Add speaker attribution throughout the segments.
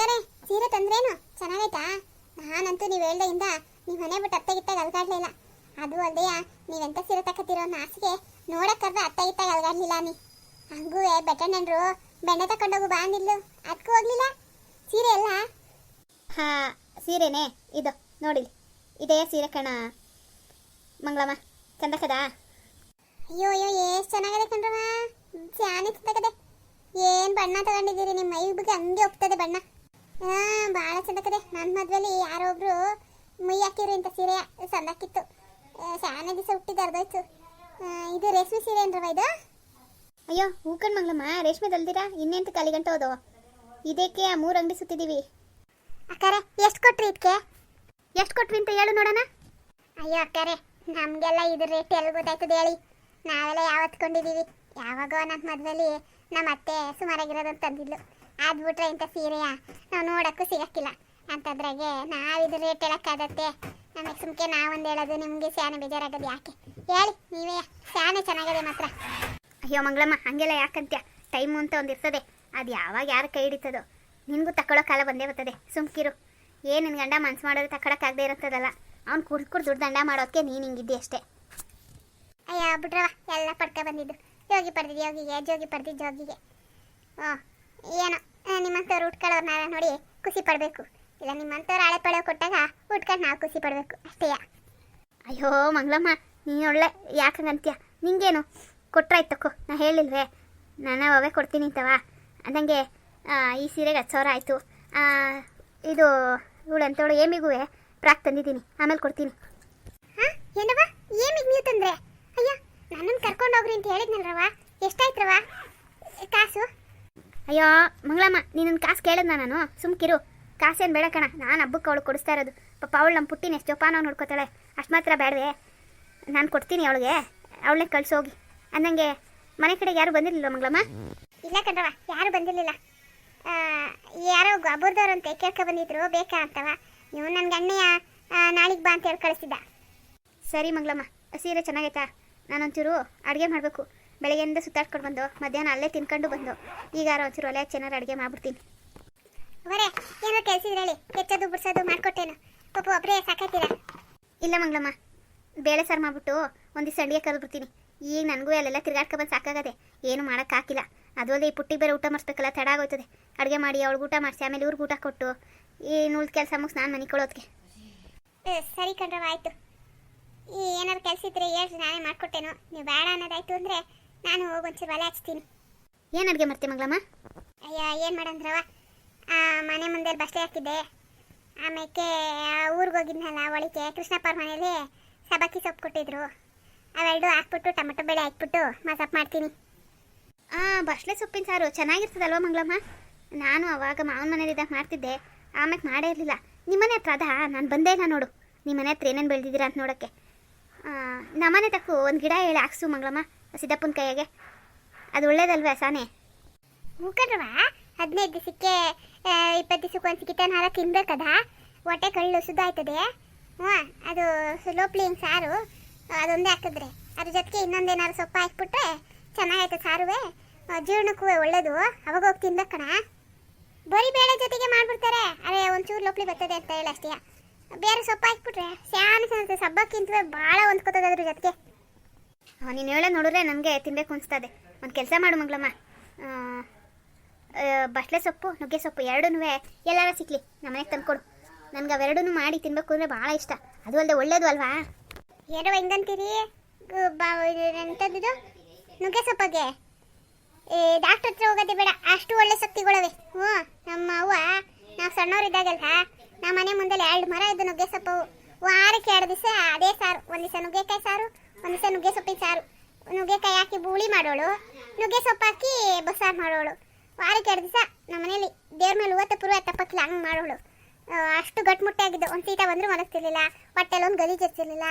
Speaker 1: ಅಕ್ಕರೆ ಸೀರೆ ತಂದ್ರೇನು? ಚೆನ್ನಾಗೈತಾ? ನಾನಂತೂ ನೀವು ಹೇಳ್ದೆಯಿಂದ ನೀವು ಮನೆ ಬಿಟ್ಟು ಅತ್ತಗಿತ್ತಾಗ ಅಲ್ಗಾಡ್ಲಿಲ್ಲ ಅದು ಅಲ್ದೆಯ ನೀವೆಂತ ಸೀರೆ ತಕತಿರೋ ನಾಸಿಗೆ ಅತ್ತೆ ಗಿತ್ತಾಗ ಅಲ್ಗಾಡ್ಲಿಲ್ಲ ನೀ. ಹಂಗೂ ಬೆಟ್ಟಣ್ಣನ್ರು ಬೆಣ್ಣೆ ತಕೊಂಡೋಗು ಬಾ ಅಂದಿಲ್ಲು ಅದಕ್ಕೂ ಹೋಗ್ಲಿಲ್ಲ? ಸೀರೆ ಅಲ್ಲ?
Speaker 2: ಹಾ ಸೀರೆನೇ ಇದು. ನೋಡಿ ಇದೇ ಸೀರೆ ಕಣ. ಮಂಗಳಮ್ಮ ಚಂದಕದ?
Speaker 1: ಅಯ್ಯೋ ಅಯ್ಯೋ ಎಷ್ಟು ಚೆನ್ನಾಗಿದೆ ಚಂದ ಕದೆ ಏನು ಬಣ್ಣ ತಗೊಂಡಿದ್ದೀರಿ? ನಿಮ್ಮ ಮೈ ಬಗ್ಗೆ ಹಂಗೆ ಒಪ್ತದೆ ಬಣ್ಣ. ಹಾ ಭಾಳ ಚಂದಕದೆ ನನ್ನ ಮದ್ವೆಲಿ ಯಾರೋ ಒಬ್ರು ಮೈ ಹಾಕಿರಿ ಅಂತ ಸೀರೆ ಸಂದಾಕಿತ್ತು ಶಾನೆ ದಿವಸ ಹುಟ್ಟಿದ ಅರ್ಧೋಯ್ತು ಇದು ರೇಷ್ಮೆ ಸೀರೆ ಏನ್ರವ ಇದು?
Speaker 2: ಅಯ್ಯೋ ಹೂಕಣ್ ಮಗಳಮ್ಮ, ರೇಷ್ಮೆ ದಲ್ದಿರಾ? ಇನ್ನೆಂತ ಕಲಿಗಂಟ ಹೋದು? ಇದಕ್ಕೆ ಮೂರು ಅಂಗಡಿ ಸುತ್ತಿದ್ದೀವಿ
Speaker 1: ಅಕ್ಕಾರೆ, ಎಷ್ಟು ಕೊಟ್ರಿ ಇದಕ್ಕೆ
Speaker 2: ಎಷ್ಟು ಕೊಟ್ರಿ ಅಂತ ಹೇಳು ನೋಡೋಣ.
Speaker 1: ಅಯ್ಯೋ, ಅಕ್ಕಾರೆ, ನಮಗೆಲ್ಲ ಇದು ರೇಟ್ ಎಲ್ಲಿ ಗೊತ್ತಾಯ್ತದೆ ಹೇಳಿ. ನಾವೆಲ್ಲ ಯಾವತ್ಕೊಂಡಿದ್ದೀವಿ ಯಾವಾಗೋ ನನ್ನ ಮದುವೆಲಿ ನಮ್ಮ ಅತ್ತೆ ಸುಮಾರಾಗಿರೋದಂತ ತಂದಿದ್ಲು. ಅದು ಬಿಟ್ರೆ ಇಂಥ ಸೀರೆಯ? ನಾವು ನೋಡೋಕ್ಕೂ ಸಿಗಕ್ಕಿಲ್ಲ. ಅಂತದ್ರಾಗೆ ಇದು ರೇಟ್ ಹೇಳೋಕ್ಕಾಗತ್ತೆ. ನಮಗೆ ಸುಮ್ಕೆ ನಾವೊಂದು ಹೇಳೋದು, ನಿಮಗೆ ಸ್ಯಾನೆ ಬೇಜಾರಾಗೋದು ಯಾಕೆ? ಹೇಳಿ, ನೀವೇ. ಸ್ಯಾನೆ ಚೆನ್ನಾಗಿದೆ ಮಾತ್ರ.
Speaker 2: ಅಯ್ಯೋ ಮಂಗಳಮ್ಮ, ಹಂಗೆಲ್ಲ ಯಾಕಂತ್ಯ? ಟೈಮು ಅಂತ ಒಂದು ಇರ್ತದೆ. ಅದು ಯಾವಾಗ ಯಾರು ಕೈ ಹಿಡಿತದೋ? ನಿನಗೂ ತಕೊಳ್ಳೋ ಕಾಲ ಬಂದೇ ಬರ್ತದೆ. ಸುಮ್ಕಿರು. ಏನು ನಿನ್ನ ಗಂಡ ಮನ್ಸು ಮಾಡೋದು ತಗೊಳಕ್ಕಾಗದೇ ಇರ್ತದಲ್ಲ? ಅವ್ನು ಕುಡ್ದು ಕುಡ್ದು ದುಡ್ಡು ದಂಡ ಮಾಡೋದಕ್ಕೆ ನೀನು ಹಿಂಗಿದ್ದೆ ಅಷ್ಟೇ.
Speaker 1: ಅಯ್ಯ ಬಿಟ್ರವ ಎಲ್ಲ ಪಡ್ಕ ಬಂದಿದ್ದು. ಯೋಗಿ ಪಡೆದಿದ್ದು ಯೋಗಿಗೆ ಜೋಗಿ ಪಡೆದಿದ್ದು ಜೋಗಿಗೆ. ಓ, ಏನೋ. ನಿಮ್ಮಂಥವ್ರು ಉಟ್ಕೊಳ್ಳೋರ್ನಾರ ನೋಡಿ ಖುಷಿ ಪಡಬೇಕು. ಇಲ್ಲ ನಿಮ್ಮಂಥವ್ರು ಹಳೆ ಪಡೆ ಕೊಟ್ಟಾಗ ಉಟ್ಕೊಂಡು ನಾವು ಖುಷಿ ಪಡಬೇಕು. ಅಷ್ಟೇ
Speaker 2: ಅಯ್ಯೋ ಮಂಗಳಮ್ಮ ನೀನು ಒಳ್ಳೆ ಯಾಕಂಗಂತೀಯ ನಿಂಗೇನು? ಕೊಟ್ರಾಯ್ತು ತಕ್ಕೋ ನಾ ಹೇಳಿಲ್ವೇ? ನಾನು ಅವೇ ಕೊಡ್ತೀನಿ ಅಂತವ ಅದಂಗೆ ಈ ಸೀರೆಗೆ ಹತ್ತು ಸಾವಿರ ಆಯಿತು. ಇದು ಇವಳು ಅಂತವಳು ಏಮಿಗುವೆ? ಪ್ರಾಕ್ ತಂದಿದ್ದೀನಿ ಆಮೇಲೆ ಕೊಡ್ತೀನಿ.
Speaker 1: ಹಾಂ ಏನವ ಏಮಿಗೆ ನೀವು ತಂದ್ರೆ? ಅಯ್ಯ ನನ್ನನ್ನು ಕರ್ಕೊಂಡು ಹೋಗ್ರಿ ಅಂತ ಹೇಳಿದ್ನಲ್ರವ ಎಷ್ಟಾಯ್ತ್ರವ ಕಾಸು?
Speaker 2: ಅಯ್ಯೋ ಮಂಗಳಮ್ಮ ನೀನೊಂದು ಕಾಸು ಕೇಳಿದ್ನ ನಾನು? ಸುಮ್ಕಿರು ಕಾಸೇನು ಬೇಡ ಕಣ. ನಾನು ಹಬ್ಬಕ್ಕೆ ಅವಳು ಕೊಡಿಸ್ತಾ ಇರೋದು. ಪಾಪ ಅವಳು ನಮ್ಮ ಪುಟ್ಟಿನ ಎಷ್ಟು ಜೋಪಾನ ನೋಡ್ಕೋತಾಳೆ. ಅಷ್ಟು ಮಾತ್ರ ಬೇಡವೆ ನಾನು ಕೊಡ್ತೀನಿ ಅವಳಿಗೆ. ಅವಳನ್ನೇ ಕಳಿಸೋಗಿ ಅಂದಂಗೆ ಮನೆ ಕಡೆಗೆ ಯಾರು ಬಂದಿರಲಿಲ್ಲ ಮಂಗಳಮ್ಮ?
Speaker 1: ಇಲ್ಲ ಕಣ್ರವ ಯಾರು ಬಂದಿರಲಿಲ್ಲ. ಯಾರೋ ಅಂತ ಕೇಳ್ಕೊ ಬಂದಿದ್ರು. ಬೇಕಾ ಅಂತವ. ನೀವು ನನ್ನ ಅಣ್ಣೆಯ ನಾಳಿಗೆ ಬಾ ಅಂತ ಹೇಳಿ ಕಳಿಸಿದ್ದ
Speaker 2: ಸರಿ ಮಂಗಳಮ್ಮ ಸೀರೆ ಚೆನ್ನಾಗೈತಾ? ನಾನೊಂಚೂರು ಅಡುಗೆ ಮಾಡಬೇಕು. ಬೆಳಗ್ಗೆಯಿಂದ ಸುತ್ತಾಡ್ಕೊಂಡು ಬಂದು ಮಧ್ಯಾಹ್ನ ಅಲ್ಲೇ ತಿನ್ಕೊಂಡು ಬಂದು. ಈಗ ಒಂಚೂರು ಒಲೆ ಚೆನ್ನಾಗಿ ಅಡುಗೆ ಮಾಡ್ಬಿಡ್ತೀನಿ.
Speaker 1: ಅವರೇ ಏನೋ ಕೆಲಸ ಹೇಳಿ ಕೆಚ್ಚೋದು ಬಿಡ್ಸೋದು ಮಾಡ್ಕೊಟ್ಟೇನು. ಪಾಪ ಒಬ್ಬರೇ ಸಾಕಾಯ್ತೀರ?
Speaker 2: ಇಲ್ಲ ಮಂಗಳಮ್ಮ ಬೇಳೆ ಸಾರು ಮಾಡ್ಬಿಟ್ಟು ಒಂದು ಸಂಡಿಗೆ ಕರೆದ್ಬಿಡ್ತೀನಿ. ಈಗ ನನಗೂ ಅಲ್ಲೆಲ್ಲ ತಿರ್ಗಾಡ್ಕೊಬಂದು ಸಾಕಾಗದೆ. ಏನು ಮಾಡೋಕ್ಕಾಗಿಲ್ಲ ಅದು ಅಲ್ಲದೆ ಈ ಪುಟ್ಟಿ ಬೇರೆ ಊಟ ಮಾಡಿಸ್ಬೇಕಲ್ಲ ತಡ ಆಗೋಯ್ತದೆ. ಅಡುಗೆ ಮಾಡಿ ಅವಳಿಗೆ ಊಟ ಮಾಡಿಸಿ ಆಮೇಲೆ ಇವ್ರಿಗೆ ಊಟ ಕೊಟ್ಟು ಈ ಉಳ್ದ ಕೆಲಸ ಮುಗಿಸ್ ನಾನು ಮನೆ ಕೊಡೋದಕ್ಕೆ
Speaker 1: ಸರಿ ಕಣ್ರವ ಆಯಿತು. ಈ ಏನಾದ್ರು ಕೆಲಸ ಇದ್ರೆ ಹೇಳಿ ನಾನೇ ಮಾಡಿಕೊಟ್ಟೇನು. ನೀವು ಬೇಡ ಅನ್ನೋದಾಯ್ತು ಅಂದ್ರೆ ನಾನು ಹೋಗಿ ಒಂಚೂರು ಒಲೆ ಹಚ್ತೀನಿ
Speaker 2: ಏನು ಅಡುಗೆ ಮಾಡ್ತೀವಿ ಮಂಗಳಮ್ಮ?
Speaker 1: ಅಯ್ಯ ಏನು ಮಾಡಂದ್ರವ ಆ, ಮನೆ ಮುಂದೆ ಬಸ್ಸೇ ಹಾಕಿದ್ದೆ. ಆಮೇಲೆ ಊರಿಗೆ ಹೋಗಿದ್ನಲ್ಲ ಒಳಿಕೆ ಕೃಷ್ಣಪ್ಪ ಅವ್ರ ಮನೇಲಿ ಸಬಕ್ಕಿ ಸೊಪ್ಪು ಕೊಟ್ಟಿದ್ರು. ಅವೆರಡು ಹಾಕ್ಬಿಟ್ಟು ಟೊಮೆಟೊ ಬೇಳೆ ಹಾಕ್ಬಿಟ್ಟು ಮಸಪ್ ಮಾಡ್ತೀನಿ.
Speaker 2: ಹಾಂ ಬಸ್ಲೆ ಸೊಪ್ಪಿನ ಸಾರು. ಚೆನ್ನಾಗಿರ್ತದಲ್ವ ಮಂಗಳಮ್ಮ? ನಾನು ಅವಾಗ ಮಾವನ ಮನೇಲಿದ್ದಾಗ ಮಾಡ್ತಿದ್ದೆ. ಆಮೇಲೆ ಮಾಡೇ ಇರಲಿಲ್ಲ. ನಿಮ್ಮನೆ ಹತ್ರ ಅದಾ? ನಾನು ಬಂದೇ ಇಲ್ಲ ನೋಡು. ನಿಮ್ಮನೆ ಹತ್ರ ಏನೇನು ಬೆಳೆದಿದ್ದೀರಾ ಅಂತ ನೋಡೋಕ್ಕೆ. ನಮ್ಮನೆ ತಕ್ಕು ಒಂದು ಗಿಡ ಹೇಳಿ ಹಾಕ್ಸು ಮಂಗಳಮ್ಮ. ಸಿದ್ದಪ್ಪನ ಕೈಯಾಗೆ. ಅದು ಒಳ್ಳೇದಲ್ವೇ ಸಾನೆ?
Speaker 1: ಹೂಕಂಡ್ರವ ಹದಿನೈದು ದಿವಸಕ್ಕೆ ಇಪ್ಪತ್ತು ದಿವಸಕ್ಕೆ ಒಂದು ಕಿಟನ್ ಹಾರ ತಿನ್ಬೇಕದ? ಹೊಟ್ಟೆ ಕಳ್ಳು ಸುದ್ದಾಯ್ತದೆ ಹ್ಞೂ ಅದು ಲೋಪ್ಲಿಂಗ್ ಸಾರು. ಅದೊಂದೇ ಹಾಕಿದ್ರೆ ಅದ್ರ ಜೊತೆಗೆ ಇನ್ನೊಂದೇನಾದ್ರು ಸೊಪ್ಪು ಹಾಕ್ಬಿಟ್ರೆ ಚೆನ್ನಾಗೈತೆ ಸಾರುವೆ. ಜೀರ್ಣಕ್ಕೂ ಒಳ್ಳೇದು. ಅವಾಗ ಹೋಗಿ ತಿನ್ಬೇಕಣ. ಕಣ ಬರೀ ಬೇಳೆ ಜೊತೆಗೆ ಮಾಡ್ಬಿಡ್ತಾರೆ. ಅರೆ, ಒಂಚೂರು ಲೋಪ್ಲಿ ಬರ್ತದೆ ಅಂತ ಹೇಳಿ ಅಷ್ಟೇ ಬೇರೆ ಸೊಪ್ಪು ಹಾಕ್ಬಿಟ್ರೆ, ಸ್ಯಾನ್ ಸಬ್ಬಕ್ಕಿಂತವೇ ಭಾಳ ಹೊಂದ್ಕೋತದ ಅದ್ರ ಜೊತೆಗೆ.
Speaker 2: ನೀನು ಹೇಳೋ ನೋಡಿದ್ರೆ ನನಗೆ ತಿನ್ನಬೇಕು ಅನಿಸ್ತದೆ. ಒಂದು ಕೆಲಸ ಮಾಡು ಮಂಗ್ಳಮ್ಮ. ಬಟ್ಲೆ ಸೊಪ್ಪು, ನುಗ್ಗೆ ಸೊಪ್ಪು ಎರಡೂ ಎಲ್ಲಾರ ಸಿಕ್ಲಿ ನಮ್ಮನೆಗೆ ತಂದ್ಕೊಡು. ನನಗೆ ಅವೆರಡೂ ಮಾಡಿ ತಿನ್ನಬೇಕು ಅಂದರೆ ಭಾಳ ಇಷ್ಟ. ಅದು ಅಲ್ಲದೆ ಒಳ್ಳೇದು ಅಲ್ವಾ?
Speaker 1: ಎರಡು ಹೆಂಗಂತೀರಿ? ಎಂಥದ್ದು ನುಗ್ಗೆ ಸೊಪ್ಪಗೆ. ಏ ಡಾಕ್ಟ್ರ್ ಹತ್ರ ಹೋಗೋದೇ ಬೇಡ. ಅಷ್ಟು ಒಳ್ಳೆ ಸೊಪ್ಪಿಗಳವೆ. ಹ್ಞೂ, ನಮ್ಮ ಅವ್ವ, ನಾವು ಸಣ್ಣವರಿದ್ದಾಗಲ್ಲ ನಮ್ಮ ಮನೆ ಮುಂದೆ ಎರಡು ಮರ ಇದ್ದು ನುಗ್ಗೆ ಸೊಪ್ಪು. ವಾರಕ್ಕೆ ಎರಡು ದಿವಸ ಅದೇ ಸಾರು. ಒಂದು ದಿವಸ ನುಗ್ಗೆಕಾಯಿ ಸಾರು ಒಂದು ದಿವಸ ನುಗ್ಗೆ ಸೊಪ್ಪಿನ ಸಾರು. ನುಗ್ಗೆಕಾಯಿ ಹಾಕಿ ಬೂಳಿ ಮಾಡೋಳು. ನುಗ್ಗೆ ಸೊಪ್ಪು ಹಾಕಿ ಬಸ್ಸಾರು ಮಾಡೋಳು. ವಾರಕ್ಕೆ ಎರಡು ದಿವಸ ನಮ್ಮ ಮನೇಲಿ ದೇವ್ರ ಮೇಲೆ ಹೂವತ್ತ ಪೂರ್ವ ತಪ್ಪಕ್ಕಿಲ್ಲ ಹಂಗೆ ಮಾಡೋಳು. ಅಷ್ಟು ಗಟ್ಟಿಮುಟ್ಟಾಗಿದ್ದು ಒಂದು ಸೀಟ ಬಂದರೂ ಮಲಗ್ತಿರ್ಲಿಲ್ಲ. ಹೊಟ್ಟೆಲ್ಲ ಒಂದು ಗಲೀಜು ಇರ್ತಿರ್ಲಿಲ್ಲ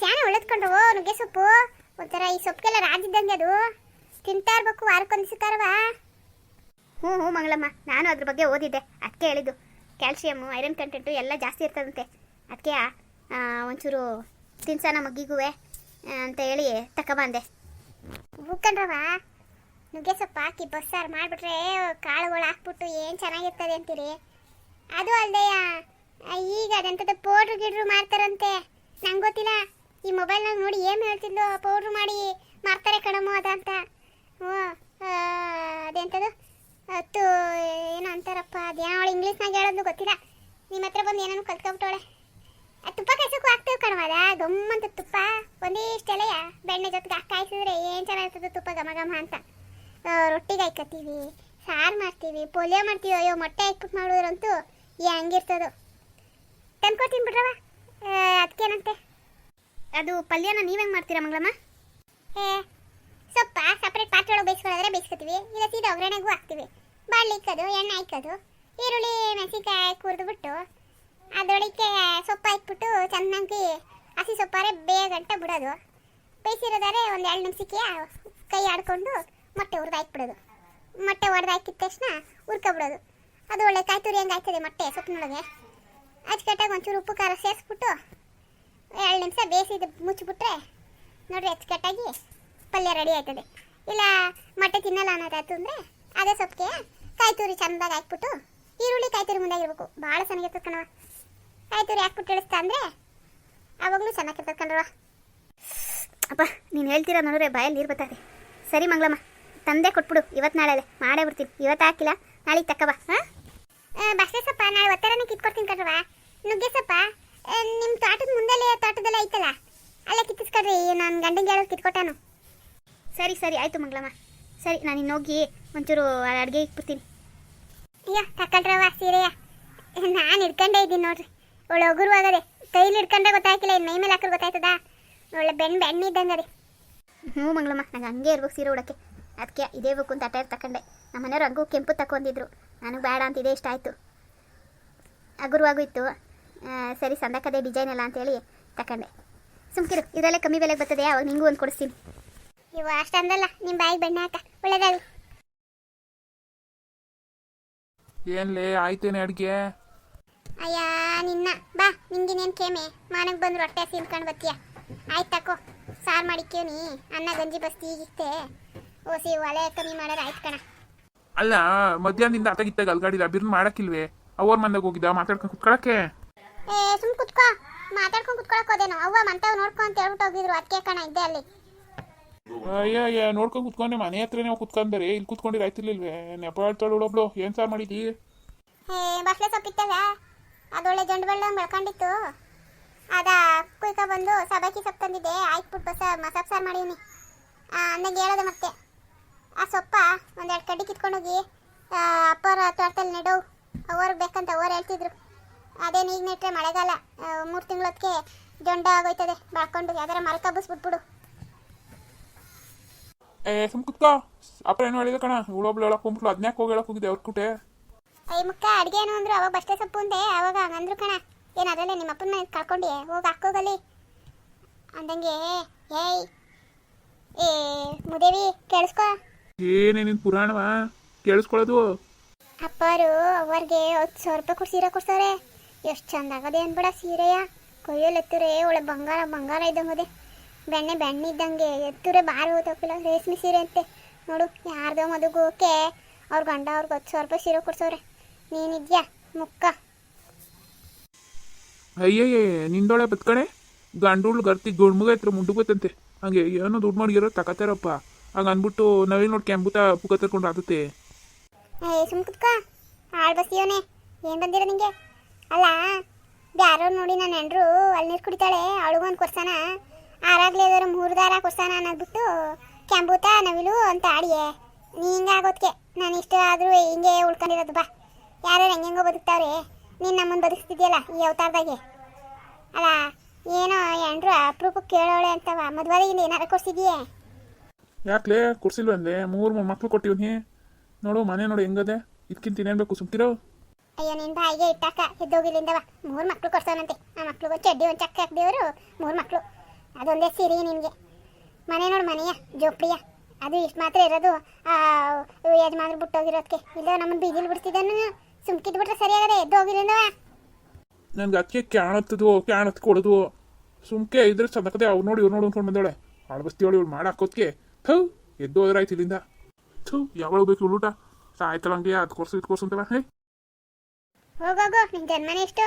Speaker 1: ಸ್ಯಾನೆ ಉಳಿದ್ಕೊಂಡು ಓ, ನುಗ್ಗೆ ಸೊಪ್ಪು. ಒಂಥರ ಈ ಸೊಪ್ಪಿಗೆಲ್ಲ ರಾಜಿದ್ದಂಗೆ ಅದು. ತಿಂತಾ ಇರ್ಬೇಕು ವಾರಕ್ಕೊಂದು ಸಿಕ್ಕಾರವಾ
Speaker 2: ಹ್ಞೂ ಹ್ಞೂ ಮಂಗಳಮ್ಮ. ನಾನು ಅದ್ರ ಬಗ್ಗೆ ಓದಿದ್ದೆ. ಅದಕ್ಕೆ ಹೇಳಿದ್ದು. ಕ್ಯಾಲ್ಸಿಯಮ್ಮು ಐರನ್ ಕಂಟೆಂಟು ಎಲ್ಲ ಜಾಸ್ತಿ ಇರ್ತದಂತೆ. ಅದಕ್ಕೆ ಒಂಚೂರು ತಿನ್ಸಾನ ಮಗ್ಗಿಗೂ ಅಂತ ಹೇಳಿ ತಗೊಬಂದೆ
Speaker 1: ಹೂಕಂಡ್ರವ ನುಗ್ಗೆ ಸೊಪ್ಪು ಹಾಕಿ ಬಸ್ಸಾರು ಮಾಡಿಬಿಟ್ರೆ ಕಾಳುಗಳು ಹಾಕ್ಬಿಟ್ಟು ಏನು ಚೆನ್ನಾಗಿರ್ತದೆ ಅಂತೀರಿ? ಅದು ಅಲ್ಲದೆ ಈಗ ಅದೆಂಥದ್ದು ಪೌಡ್ರ್ ಗಿಡ್ರು ಮಾಡ್ತಾರಂತೆ ನಂಗೆ ಗೊತ್ತಿಲ್ಲ. ಈ ಮೊಬೈಲ್ನಾಗ ನೋಡಿ ಏನು ಹೇಳ್ತಿದ್ಲು ಪೌಡ್ರ್ ಮಾಡಿ ಮಾಡ್ತಾರೆ ಕಣಮ್ಮ ಅದಂತ ಓ ಅದೆಂಥದ್ದು? ಅತ್ತು, ಏನೋ ಅಂತಾರಪ್ಪ ಅದೇನೋ ಅವಳು ಇಂಗ್ಲೀಷ್ನಾಗ ಹೇಳೋದು ಗೊತ್ತಿಲ್ಲ. ನಿಮ್ಮ ಹತ್ರ ಬಂದು ಏನೇನು ಕಲ್ತ್ಕೊಬಿಟ್ಟವಳೆ. ತುಪ್ಪ ಕಾಯ್ಸಕ್ಕೂ ಹಾಕ್ತೇವೆ ಕಣವಾದ ಗಮ್ಮಂತ ತುಪ್ಪ. ಒಂದೇ ಒಂದಿಷ್ಟೆಲೆಯ ಬೆಣ್ಣೆ ಜೊತೆಗೆ ಕಾಯಿಸಿದ್ರೆ ಏನು ಚೆನ್ನಾಗಿರ್ತದೆ ತುಪ್ಪ ಘಮ ಘಮ ಅಂತ. ರೊಟ್ಟಿಗೆ ಹಾಕತ್ತೀವಿ, ಸಾರು ಮಾಡ್ತೀವಿ, ಪೋಲಿಯೋ ಮಾಡ್ತೀವಿ. ಅಯ್ಯೋ, ಮೊಟ್ಟೆ ಹಾಕ್ಬಿಟ್ಟು ಮಾಡಿದ್ರಂತೂ ಹೆಂಗಿರ್ತದೋ. ತಂದ್ಕೊತೀನಿ ಬಿಡ್ರವ ಅದಕ್ಕೇನಂತೆ
Speaker 2: ಅದು ಪಲ್ಯನ ನೀವ್ ಹೆಂಗ್ ಮಾಡ್ತೀರಾ ಮಂಗಳಮ್ಮ?
Speaker 1: ಏ ಸೊಪ್ಪ? ಸಪ್ರೇಟ್ ಪಾತ್ರೆ ಒಳಗೆ ಬೇಯಿಸ್ಕೊಳ್ಳೋದ್ರೆ ಬೇಯಿಸ್ಕೊತೀವಿ. ಇಲ್ಲ ಸೀದಾ ಒಗ್ಗರಣೆಗೂ ಹಾಕ್ತೀವಿ. ಬಾಳ್ಲಿ ಇಕ್ಕೋದು ಎಣ್ಣೆ ಹಾಕೋದು, ಈರುಳ್ಳಿ, ಮೆಣಸಿನ್ಕಾಯಿ ಹುರಿದ್ಬಿಟ್ಟು ಅದರೊಳಗೆ ಸೊಪ್ಪು ಹಾಕ್ಬಿಟ್ಟು ಚೆನ್ನಾಗಿ ಹಸಿ ಸೊಪ್ಪಾರೆ ಬೇಗ ಅಂತ ಬಿಡೋದು. ಬೇಯಿಸಿರೋದಾರೆ ಒಂದು ಎರಡು ನಿಮಿಷಕ್ಕೆ ಕೈ ಆಡ್ಕೊಂಡು ಮೊಟ್ಟೆ ಹುರಿದು ಹಾಕ್ಬಿಡೋದು. ಮೊಟ್ಟೆ ಹೊಡೆದು ಹಾಕಿದ ತಕ್ಷಣ ಹುರ್ಕೊಬಿಡೋದು. ಅದು ಒಳ್ಳೆ ಕಾಯಿ ತುರಿ ಹಂಗೆ ಆಗ್ತದೆ ಮೊಟ್ಟೆ ಸೊಪ್ಪಿನೊಳಗೆ ಅಚ್ಚುಕಟ್ಟಾಗಿ ಒಂಚೂರು ಉಪ್ಪು ಖಾರ ಸೇರಿಸ್ಬಿಟ್ಟು ಎರಡು ನಿಮಿಷ ಬೇಯಿಸಿದ ಮುಚ್ಚಿಬಿಟ್ರೆ ನೋಡಿರಿ ಅಚ್ಚುಕಟ್ಟಾಗಿ ಪಲ್ಯ ರೆಡಿ ಆಯ್ತದೆ. ಇಲ್ಲ ಮೊಟ್ಟೆ ತಿನ್ನಲ್ಲ ಅನ್ನೋದಾಯ್ತು ಅಂದರೆ ಅದೇ ಸೊಪ್ಪಿಗೆ ಕಾಯಿ ತುರಿ ಚಂದಾಗಿ ಹಾಕ್ಬಿಟ್ಟು ಈರುಳ್ಳಿ ಕಾಯಿ ಮುಂದೆ ಮುಂದಾಗಿರ್ಬೇಕು ಭಾಳ ಚೆನ್ನಾಗಿರ್ತದೆ ಕಣವ ಕಾಯಿ ಯಾಕೆ ಬಿಟ್ಟು ಅಂದರೆ, ಆವಾಗಲೂ ಚೆನ್ನಾಗಿರ್ತದೆ ಕಣವ
Speaker 2: ಅಪ್ಪ, ನೀನು ಹೇಳ್ತೀರಾ ನೋಡ್ರೆ ಬಾಯಲ್ಲಿ ನೀರು ಬರ್ತಾರೆ ಸರಿ ಮಂಗಳಮ್ಮ, ತಂದೆ ಕೊಟ್ಬಿಡು. ಇವತ್ತು ನಾಳೆ ಮಾಡೇ ಬಿಡ್ತೀನಿ. ಇವತ್ತು ಹಾಕಿಲ್ಲ, ನಾಳೆಗೆ ತಕ್ಕವ ಹಾಂ?
Speaker 1: ಬಸ್ಸಪ್ಪ ನಾಳೆ ಒತ್ತಡನೇ ಕಿತ್ಕೊಡ್ತೀನಿ ಕಣ್ರವ ನುಗ್ಗೆ ಸಪ್ಪ ನಿಮ್ಮ ತೋಟದ ಮುಂದೆಲ್ಲೇ ತೋಟದಲ್ಲೇ ಐತಲ್ಲ, ಅಲ್ಲೇ ಕಿತ್ತಿಸ್ಕೊಡ್ರಿ. ನಾನು ಗಂಡಿಗೆ ಹೇಳೋದು ಕಿತ್ಕೊಟ್ಟಾನು.
Speaker 2: ಸರಿ ಸರಿ, ಆಯಿತು ಮಂಗಳಮ್ಮ. ಸರಿ, ನಾನು ಇನ್ನೋಗಿ ಒಂಚೂರು ಅಡುಗೆ ಇಕ್ಬಿಡ್ತೀನಿ
Speaker 1: ಅಯ್ಯೋ ತಕೊಳ್ರವ ಸೀರೆಯ ನಾನು ಹಿಡ್ಕೊಂಡೇ ಇದ್ದೀನಿ ನೋಡ್ರಿ. ಒಳ್ಳೆ ಒಗುರುವಾಗದೆ ಕೈಲಿ ಹಿಡ್ಕೊಂಡ್ರೆ ಗೊತ್ತಾಗಿಲ್ಲ ಇನ್ನು ಮೈ ಮೇಲೆ ಹಾಕಿದ್ರೆ ಗೊತ್ತಾಯ್ತದ? ಒಳ್ಳೆ ಬೆಣ್ಣೆ ಬೆಣ್ಣೆ ಇದ್ದಂಗೆ ರೀ.
Speaker 2: ಹ್ಞೂ ಮಂಗಳಮ್ಮ ನಂಗೆ ಹಂಗೆ ಇರ್ಬೇಕು ಸೀರೆ ಉಡೋಕ್ಕೆ. ಅದಕ್ಕೆ ಇದೇ ಬೇಕು ಅಂತ ಅಟೈರ್ ತಕೊಂಡೆ. ನಮ್ಮ ಮನೆಯವ್ರು ಹಂಗೂ ಕೆಂಪು ತಗೊಂಡಿದ್ರು ನನಗೆ ಬೇಡ ಅಂತ ಇದೇ ಇಷ್ಟ ಆಯಿತು. ಹಗುರವಾಗೂ ಇತ್ತು. ಸರಿ ಸಂದಕ್ಕದೇ ಡಿಸೈನ್ ಎಲ್ಲ ಅಂತೇಳಿ ತಕೊಂಡೆ. ಸುಮ್ಕಿರು ಇದರಲ್ಲೇ ಕಮ್ಮಿ ಬೆಲೆಗೆ ಬರ್ತದೆ ಅವಾಗ ನಿಂಗೂ ಒಂದು ಕೊಡಿಸ್ತೀನಿ.
Speaker 1: ಇವು ಅಷ್ಟಂದಲ್ಲ ನಿಮ್ಮ ಬಾಯಿಗೆ ಬೆಣ್ಣೆ ಹಾಕ. ಒಳ್ಳೇದಾಗಲಿ.
Speaker 3: ಏನ್ಲೇ ಆಯ್ತೇನೆ ಅಡ್ಗೆ?
Speaker 1: ಅಯ್ಯ ನಿನ್ನ. ಬಾ ನಿಂಗಿನೇನು ಕೇಮೆ ಮಾನಕ್ ಬಂದ್ರು ಹೊಟ್ಟೆ ಸಿಲ್ಕೊಂಡ್ ಬತ್ತೀಯ. ಆಯ್ತಾಕೊ ಸಾರ್ ಮಾಡಿ ಮಾಡಿಕ್ತೀವಿ ಅನ್ನ ಗಂಜಿ ಬಸ್ತಿ ಈಗಿತ್ತೆ. ಓಸಿ ಒಲೆ ಕಮ್ಮಿ ಮಾಡೋರು ಆಯ್ತು ಕಣ.
Speaker 3: ಅಲ್ಲ ಮಧ್ಯಾಹ್ನದಿಂದ ಅತ್ತಾಗಿತ್ತಾಗ ಅಲ್ಗಾಡಿದ ಬಿರ್ನ್ ಮಾಡಕ್ಕಿಲ್ವೇ? ಅವ್ರ ಮನೆಗೆ ಹೋಗಿದ್ದ ಮಾತಾಡ್ಕೊಂಡು ಕುತ್ಕೊಳಕ್ಕೆ?
Speaker 1: ಏ ಸುಮ್ ಕುತ್ಕೊ. ಮಾತಾಡ್ಕೊಂಡು ಕುತ್ಕೊಳಕ್ ಹೋದೇನು. ಅವ್ವ ಮಂತವ್ ನೋಡ್ಕೊ ಅಂತ ಹೇಳ್ಬಿಟ್ಟು ಹೋಗಿದ್ರು. ಅದಕ್ಕೆ ಕಣ ಇದ್ದೆ ಅಲ್ಲಿ.
Speaker 3: ಅಯ್ಯ ನೋಡ್ಕೊಂಡು ಕುತ್ಕೊಂಡೆ, ಮನೆ ಹತ್ರನೇ ಕುತ್ಕೊಂಡ್ರೆ. ಇಲ್ಲಿ ಕುತ್ಕೊಂಡಿರ ಆಯ್ತಿರ್ಲಿಲ್ವೇ ನೆಪ ಹೇಳ್ತಾಳು ಒಬ್ಳು, ಏನ್ ಸಾರ್ ಮಾಡಿದಿ?
Speaker 1: ಹೇ, ಬಸ್ಲೆ ಸೊಪ್ಪಿತ್ತವ ಅದೊಳ್ಳೆ ಜಂಡು ಬೆಳ್ಳ ಬೆಳ್ಕೊಂಡಿತ್ತು ಅದ ಕುಯ್ಕ ಬಂದು ಸಬಕಿ ಸೊಪ್ಪು ತಂದಿದ್ದೆ. ಆಯ್ತು ಬಸ, ಮಸಾಪ್ ಸಾರು ಮಾಡೀನಿ. ಅನ್ನಂಗೆ ಹೇಳೋದು ಮತ್ತೆ. ಆ ಸೊಪ್ಪ ಒಂದೆರಡು ಕಡ್ಡಿ ಕಿತ್ಕೊಂಡೋಗಿ ಅಪ್ಪರ ತೋಟದಲ್ಲಿ ನೆಡೋ ಅವರು ಬೇಕಂತ ಅವ್ರು ಹೇಳ್ತಿದ್ರು. ಅದೇನು ಈಗ ನೆಟ್ರೆ ಮಳೆಗಾಲ ಮೂರು ತಿಂಗಳೊತ್ತಿಗೆ ಜೊಂಡ ಆಗೋಯ್ತದೆ. ಬಾಕೊಂಡು ಯಾವ್ದಾರ ಮರಕ ಕಬ್ಬಿಸ್ಬಿಟ್ಬಿಡು
Speaker 3: ಏ ಸುಮ್ ಕುತ್ಕೋ. ಅಪ್ಪ ಏನು ಹೇಳಿದ ಕಣ? ಇವಳೊಬ್ಳು ಹೇಳಕ್ ಹೋಗ್ಬಿಟ್ಲು. ಅದ್ನ್ಯಾಕ್ ಹೋಗಿ ಹೇಳಕ್ ಹೋಗಿದ್ದೆ ಅವ್ರ ಕುಟೆ.
Speaker 1: ಅಯ್ಯ ಮುಕ್ಕ ಅಡುಗೆ ಏನು ಅಂದ್ರು ಅವಾಗ ಬಷ್ಟೆ ಸೊಪ್ಪು ಅಂದೆ ಅವಾಗ ಹಂಗಂದ್ರು ಕಣ. ಏನು ಅದರಲ್ಲೇ ನಿಮ್ಮ ಅಪ್ಪನ ಕಳ್ಕೊಂಡೆ ಹೋಗಿ ಹಾಕೋಗಲಿ ಅಂದಂಗೆ ಏಯ್ ಏ ಮುದೇವಿ ಕೇಳಿಸ್ಕೋ.
Speaker 3: ಏನೇ ನಿನ್ ಪುರಾಣವಾ? ಕೇಳಿಸ್ಕೊಳ್ಳೋದು
Speaker 1: ಅಪ್ಪರು ಅವ್ರಿಗೆ ಹತ್ತು ಸಾವಿರ ರೂಪಾಯಿ ಕೊಟ್ಟು ಸೀರೆ ಕೊಡ್ಸವ್ರೆ. ಎಷ್ಟು ಚಂದ ಆಗದೆ ಅನ್ಬೇಡ ಸೀರೆಯ. ಕೊಯ್ಯಲ್ಲಿ ಎತ್ತುರೆ ಒಳ್ಳೆ ಬಂಗಾರ ಬಂಗಾರ ಇದ್ದಂಗದೆ ಬೆಣ್ಣೆ ಬೆಣ್ಣೆ ಇದ್ದಂಗೆ ಎತ್ತುರೆ ಬಾರಿ ಓದೋಕಿಲ್ಲ ರೇಷ್ಮೆ ಸೀರೆ ಅಂತೆ. ನೋಡು ಯಾರ್ದೋ ಮದುಗೋಕೆ ಅವ್ರ ಗಂಡ ಅವ್ರಿಗೆ ಹತ್ತು ಸಾವಿರ ರೂಪಾಯಿ ಸೀರೆ ಕೊಡ್ಸವ್ರೆ. ನೀನಿದ್ಯಾ? ಮುಕ್ಕ.
Speaker 3: ಅಯ್ಯಯ್ಯ ನಿಂದೊಳೆ ಬತ್ಕಣೆ ಗಂಡುಳು ಗರ್ತಿ ಗುಣ್ಮುಗ ಹತ್ರ ಮುಂಡುಗೋತಂತೆ ಹಂಗೆ ಏನೋ ದುಡ್ಡು ಮಾಡಿರೋ ತಕತಾರಪ್ಪ. ಹಂಗ ಅಂದ್ಬಿಟ್ಟು ನವಿಲ್ ನೋಡಿ ಕೆಂಬುತ ಪುಗ ತರ್ಕೊಂಡು ಆಗುತ್ತೆ
Speaker 1: ಏ ಸುಮ್ ಕುತ್ಕ. ಹಾಳು ಬಸ್ತೀವನೆ ಏನು ಬಂದಿರ ನಿಂಗೆ? ಅಲ್ಲ ಯಾರೋ ನೋಡಿ ನನ್ನ ಹೆಂಡ್ರು ಅಲ್ಲಿ ನೀರು ಕುಡಿತಾಳೆ ಅವಳಿಗೊಂದು ಕೊಡ್ಸಾನ? ಆರಾಗ್ಲೇ ಅದರ ಮೂರು ದಾರ ಕೊಡ್ಸಾನ ಅನ್ನೋದ್ಬಿಟ್ಟು ಕೆಂಬೂತ ನವಿಲು ಅಂತ ಆಡಿಯೆ. ನೀ ಹಿಂಗೆ ಆಗೋದಕ್ಕೆ ನಾನು ಇಷ್ಟ ಆದರೂ ಹಿಂಗೆ ಉಳ್ಕೊಂಡಿರೋದು ಬಾ. ಯಾರು ಹೆಂಗೆಂಗೋ ಬದುಕ್ತಾವ್ರೆ. ನೀನು ನಮ್ಮನ್ನು ಬದುಕ್ತಿದ್ಯಲ್ಲ ಈ ಅವತಾರದಾಗೆ. ಅಲ್ಲ ಏನೋ ಎಂಡ್ರು ಅಪ್ರೂಪಕ್ಕೆ ಕೇಳೋಳೆ ಅಂತವ. ಮದುವೆದಾಗಿಂದ ಏನಾರು ಕೊಡ್ಸಿದ್ಯೆ?
Speaker 3: ಯಾಕ್ಲೇ? ಕೊಡ್ಸಿಲ್ವಂದೆ ಮೂರು ಮೂರು ಮಕ್ಳು ಕೊಟ್ಟಿವ್ನಿ ನೋಡು ಮನೆ ನೋಡು ಹೆಂಗದೆ. ಇದಕ್ಕಿಂತ ಇನ್ನೇನು ಬೇಕು ಸುಮ್ತಿರೋ.
Speaker 1: ಅಯ್ಯೋ ನಿನ್ನ ಬಾಯಿಗೆ ಇಟ್ಟಾಕ. ಎದ್ದೋಗಿಲ್ಲಿಂದವ ಮೂರು ಮಕ್ಕಳು ಕೊಡ್ಸೋನಂತೆ. ಆ ಮಕ್ಕಳು ಚಡ್ಡಿ ಒಂದು ಚಕ್ಕ ಹಾಕ್ದೇವರು ಮೂರು ಮಕ್ಳು. ಅದೊಂದೇ ಸೀರೆ ನಿನಗೆ. ಮನೆ ನೋಡಿ ಮನೆಯ ಜೋಪ್ರಿಯ. ಅದು ಇಷ್ಟು ಮಾತ್ರ ಇರೋದು. ಆ ಯಜಮಾನ್ರು ಬಿಟ್ಟೋಗಿರೋದಕ್ಕೆ ಇಲ್ಲ ನಮ್ಮನ್ನು ಬೀದಿಲಿ ಬಿಡ್ತಿದ್ದಾನು ಸುಮ್ಕಿದ್ ಬಿಟ್ರೆ ಸರಿಯಾಗದೆ ಎದ್ದೋಗಿಲ್ಲಿಂದವ
Speaker 3: ನನ್ಗೆ ಅದಕ್ಕೆ ಕ್ಯಾಣತ್ತದು ಕ್ಯಾಣತ್ ಕೊಡೋದು. ಸುಮ್ಕೆ ಇದ್ರೆ ಚಂದಕದೆ ಅವ್ರು ನೋಡಿ ಇವ್ರು ನೋಡಿ ಅನ್ಕೊಂಡು ಬಂದೋಳೆ. ಆಳ್ಬಸ್ತಿ ಅವಳು ಇವಳು ಮಾಡಿ ಥೌ ಎದ್ದು ಹೋದ್ರಾಯ್ತು ಇಲ್ಲಿಂದ. ಥೂ ಯಾವಾಗ ಬೇಕು ಸಾಯ್ತಲ್ಲ ಹಂಗೆ ಅದು ಕೊರ್ಸು ಇದು ಕೊರ್ಸು ಅಂತ ಹೇ.
Speaker 1: ಹೋಗೋಗೋ ನಿನ್ನ ಜನ್ಮನೇ ಎಷ್ಟು